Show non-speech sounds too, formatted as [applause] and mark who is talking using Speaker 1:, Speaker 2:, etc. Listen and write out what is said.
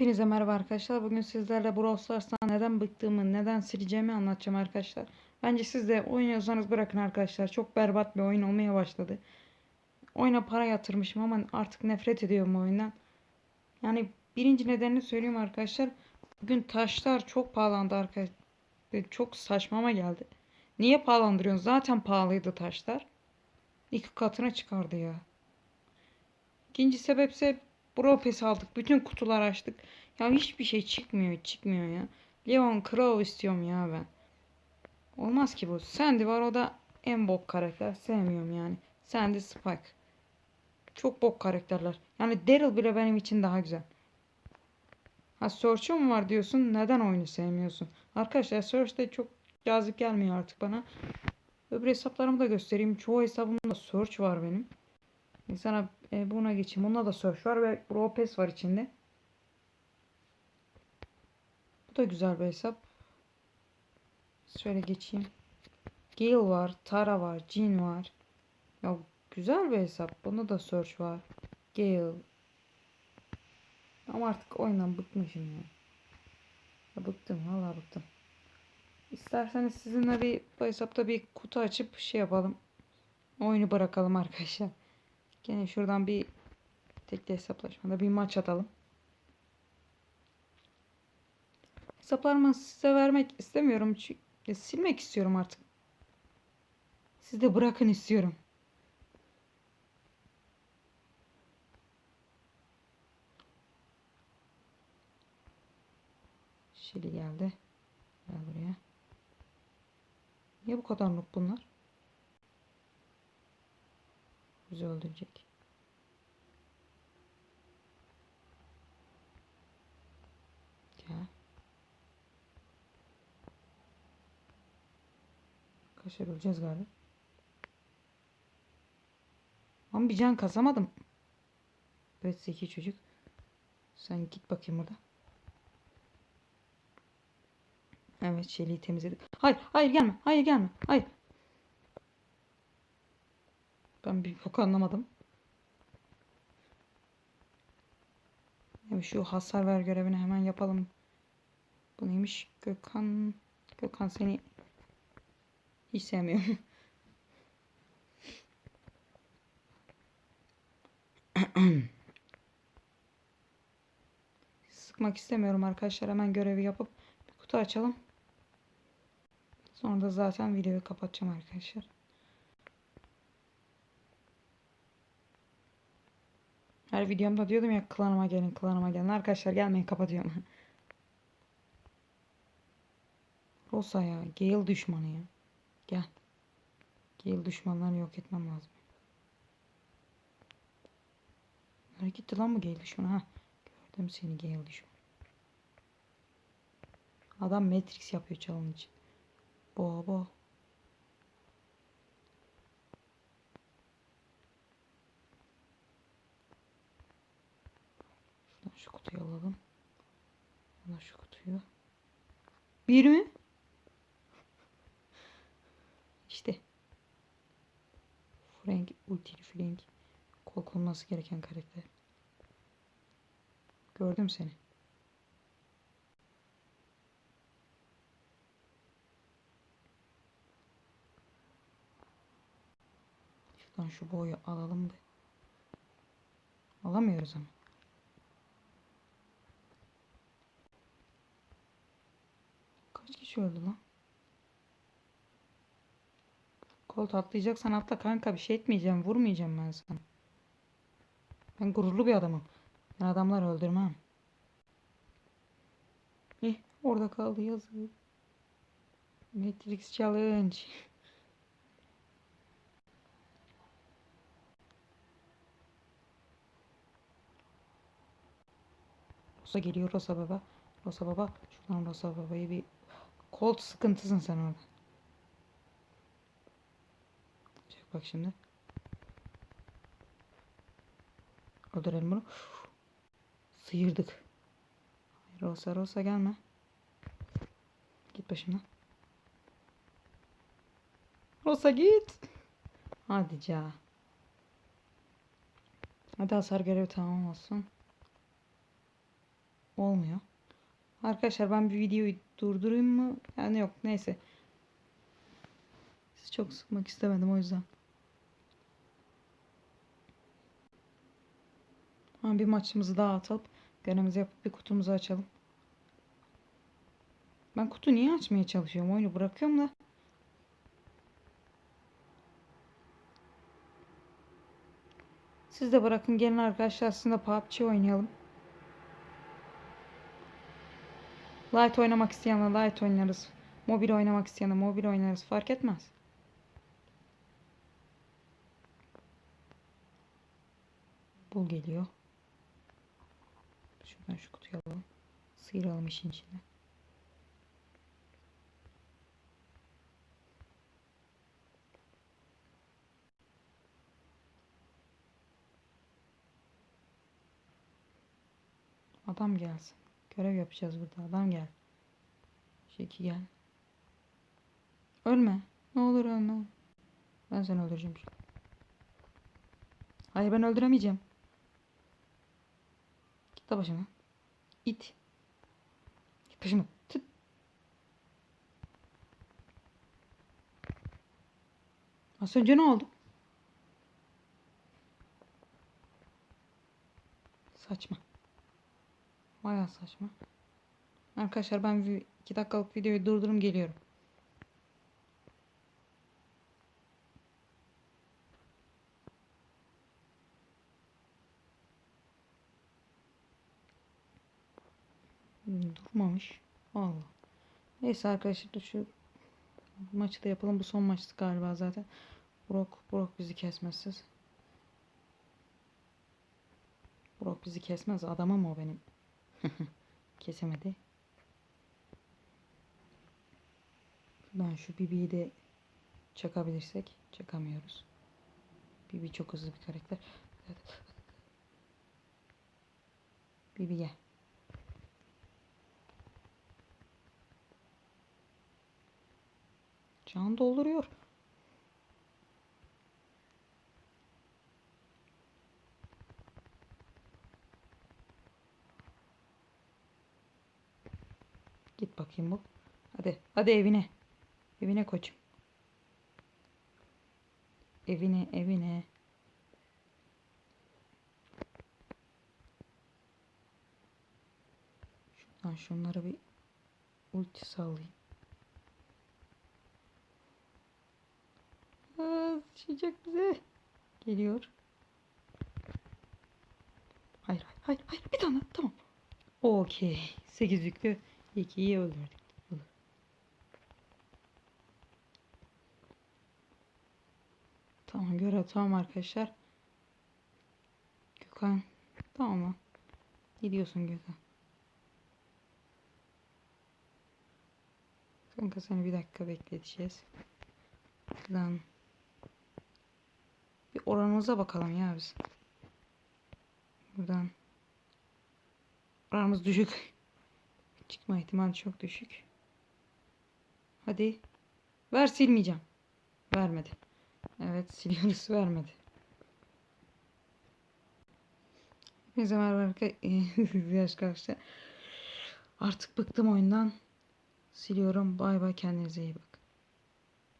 Speaker 1: Hepinize merhaba arkadaşlar. Bugün sizlerle Brawl Stars'tan neden bıktığımı, neden sileceğimi anlatacağım arkadaşlar. Bence siz de oynuyorsanız bırakın arkadaşlar. Çok berbat bir oyun olmaya başladı. Oyuna para yatırmışım ama artık nefret ediyorum oyundan. Yani birinci nedenini söyleyeyim arkadaşlar. Bugün taşlar çok pahalandı arkadaşlar. Çok saçmama geldi. Niye pahalandırıyorsun? Zaten pahalıydı taşlar. İki katına çıkardı ya. İkinci sebepse Brawl Pass aldık. Bütün kutular açtık. Ya hiçbir şey çıkmıyor. Çıkmıyor ya. Leon Crow istiyorum ya ben. Olmaz ki bu. Sandy var o da en bok karakter. Sevmiyorum yani. Sandy Spike. Çok bok karakterler. Yani Daryl bile benim için daha güzel. Ha Search'u mu var diyorsun? Neden oyunu sevmiyorsun? Arkadaşlar Search de çok cazip gelmiyor artık bana. Öbür hesaplarımı da göstereyim. Çoğu hesabımda Search var benim. Sana e, buna geçeyim. Bunda da Search var ve Brawl Pass var içinde. Bu da güzel bir hesap. Şöyle geçeyim. Gale var, Tara var, Jean var. Ya güzel bir hesap. Bunda da Search var. Gale. Ama artık oyundan bıkmışım ya. ya bıktım, vallahi bıktım. İsterseniz sizinle bir bu hesapta bir kutu açıp şey yapalım. Oyunu bırakalım arkadaşlar. Gene şuradan bir tekli hesaplaşmada bir maç atalım. Hesaplarımı size vermek istemiyorum. Çünkü silmek istiyorum artık. Siz de bırakın istiyorum. Şili geldi. Gel buraya. Niye bu kadar noob bunlar? Bizi öldürecek. Gel. Kaşar öleceğiz galiba. Ama bir can kazamadım. Evet zeki çocuk. Sen git bakayım burada. Evet çeliği temizledik. Hayır hayır gelme. Hayır gelme. Hayır. Ben bir bok anlamadım. Evet şu hasar ver görevini hemen yapalım. Bu neymiş? Gökhan. Gökhan seni hiç sevmiyorum. [laughs] Sıkmak istemiyorum arkadaşlar. Hemen görevi yapıp bir kutu açalım. Sonra da zaten videoyu kapatacağım arkadaşlar. Her videomda diyordum ya klanıma gelin klanıma gelin. Arkadaşlar gelmeyin kapatıyorum. [laughs] Rosa ya. Gale düşmanı ya. Gel. Gale düşmanlarını yok etmem lazım. Nereye gitti lan bu Gale düşmanı? Ha. Gördüm seni Gale düşmanı. Adam Matrix yapıyor çalın için. Baba. Şu kutuyu alalım. Bana şu kutuyu. Bir mi? İşte. Frank, ultili Frank. Korkulması gereken karakter. Gördüm seni. Şuradan şu boyu alalım da. Alamıyoruz ama. Öldü lan? Kolt atlayacaksan atla kanka bir şey etmeyeceğim. Vurmayacağım ben sana. Ben gururlu bir adamım. Ben adamları öldürmem. Eh orada kaldı yazık. Matrix Challenge. [laughs] Rosa geliyor Rosa baba. Rosa baba. Şuradan Rosa babayı bir Colt sıkıntısın sen orada. Çek bak şimdi. Öldürelim bunu. Sıyırdık. Rosa Rosa gelme. Git başımdan. Rosa git. Hadi ca. Hadi hasar görevi tamam olsun. Olmuyor. Arkadaşlar ben bir videoyu durdurayım mı? Yani yok neyse. Sizi çok sıkmak istemedim o yüzden. Ha, bir maçımızı daha atalım. Görevimizi yapıp bir kutumuzu açalım. Ben kutu niye açmaya çalışıyorum? Oyunu bırakıyorum da. Siz de bırakın gelin arkadaşlar aslında PUBG oynayalım. Light oynamak isteyenler light oynarız. Mobil oynamak isteyenler mobil oynarız. Fark etmez. Bul geliyor. Şuradan şu kutuyu alalım. Sıyıralım işin içine. Adam gelsin. Görev yapacağız burada. Adam gel. Şeki gel. Ölme. Ne olur ölme. Ben seni öldüreceğim. Hayır ben öldüremeyeceğim. Git de başıma. İt. Git başıma. Tıt. Az önce ne oldu? Saçma. Bayağı saçma. Arkadaşlar ben 2 dakikalık videoyu durdurum geliyorum. Hmm, Durmamış. Allah. Neyse arkadaşlar şu maçı da yapalım. Bu son maçtı galiba zaten. Brock, Brock bizi kesmezsiz. Brock bizi kesmez. Adamım o benim. [laughs] Kesemedi. Şuradan şu Bibi'yi de çakabilirsek. Çakamıyoruz. Bibi çok hızlı bir karakter. Bibi gel. Can dolduruyor. Git bakayım bu. Hadi. Hadi evine. Evine koçum. Evine evine. Şuradan şunları bir ulti sallayayım. Aa, sıçacak bize. Geliyor. Hayır hayır hayır hayır bir tane tamam. Okey. 8 2'yi öldürdük. Tamam görev tamam arkadaşlar. Gökhan. Tamam lan. Gidiyorsun Gökhan. Kanka seni bir dakika bekleteceğiz. Lan. Bir oranımıza bakalım ya biz. Buradan. Oranımız düşük. Çıkma ihtimali çok düşük. Hadi. Ver silmeyeceğim. Vermedi. Evet siliyoruz vermedi. Hepinize merhaba arkadaşlar. [laughs] Artık bıktım oyundan. Siliyorum. Bay bay kendinize iyi bakın.